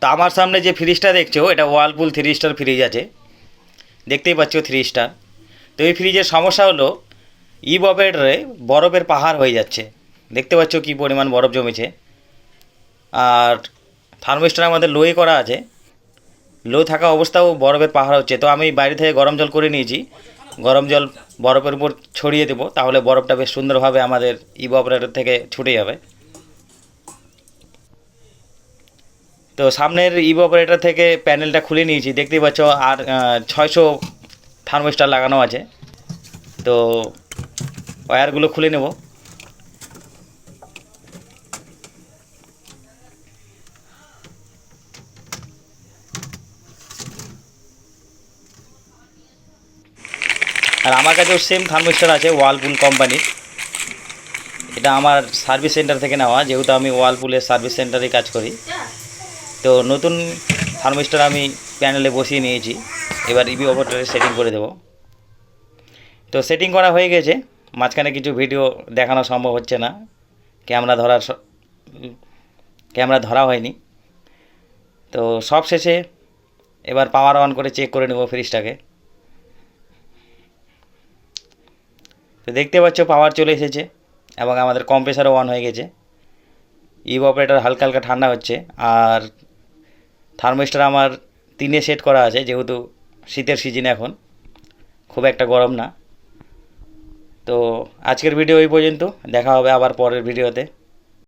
তো আমার সামনে যে ফ্রিজটা দেখছ, এটা ওয়ালপুল থ্রি স্টার ফ্রিজ আছে। দেখতেই পাচ্ছ থ্রি স্টার তো এই ফ্রিজের সমস্যা হলো ই ববেটারে বরফের পাহাড় হয়ে যাচ্ছে। দেখতে পাচ্ছ কী পরিমাণ বরফ জমেছে। আর থার্মোস্টার আমাদের লোয়ে করা আছে। লো থাকা অবস্থাও বরফের পাহাড় হচ্ছে। তো আমি বাইরে থেকে গরম জল করে নিয়েছি। গরম জল বরফের উপর ছড়িয়ে দেবো, তাহলে বরফটা বেশ সুন্দরভাবে আমাদের ইভ অপারেটর থেকে ছুটে যাবে। তো সামনের ইভ অপারেটর থেকে প্যানেলটা খুলে নিয়েছি। দেখতেই পাচ্ছ আর ছয়শো থার্মোস্টার লাগানো আছে। তো ওয়্যারগুলো খুলে নেব। আর আমার কাছেও সেম থার্মোস্টার আছে ওয়ালপুল কোম্পানির এটা আমার সার্ভিস সেন্টার থেকে নেওয়া, যেহেতু আমি ওয়ালপুলের সার্ভিস সেন্টারে কাজ করি। তো নতুন থার্মোস্টার আমি প্যানেলে বসিয়ে নিয়েছি। এবার ইবি অপারেটরে সেটিং করে দেবো। তো সেটিং করা হয়ে গেছে। মাঝখানে কিছু ভিডিও দেখানো সম্ভব হচ্ছে না। ক্যামেরা ধরার ক্যামেরা ধরা হয়নি। তো সব শেষে এবার পাওয়ার অন করে চেক করে নেব ফ্রিজটাকে তো দেখতে পাচ্ছ পাওয়ার চলে এসেছে এবং আমাদের কম্প্রেসারও অন হয়ে গেছে। ইভ অপারেটর হালকা হালকা ঠান্ডা হচ্ছে। আর থার্মোস্টার আমার তিনে সেট করা আছে, যেহেতু শীতের সিজন এখন, খুব একটা গরম না। তো আজকের ভিডিও এই পর্যন্ত, দেখা হবে আবার পরের ভিডিওতে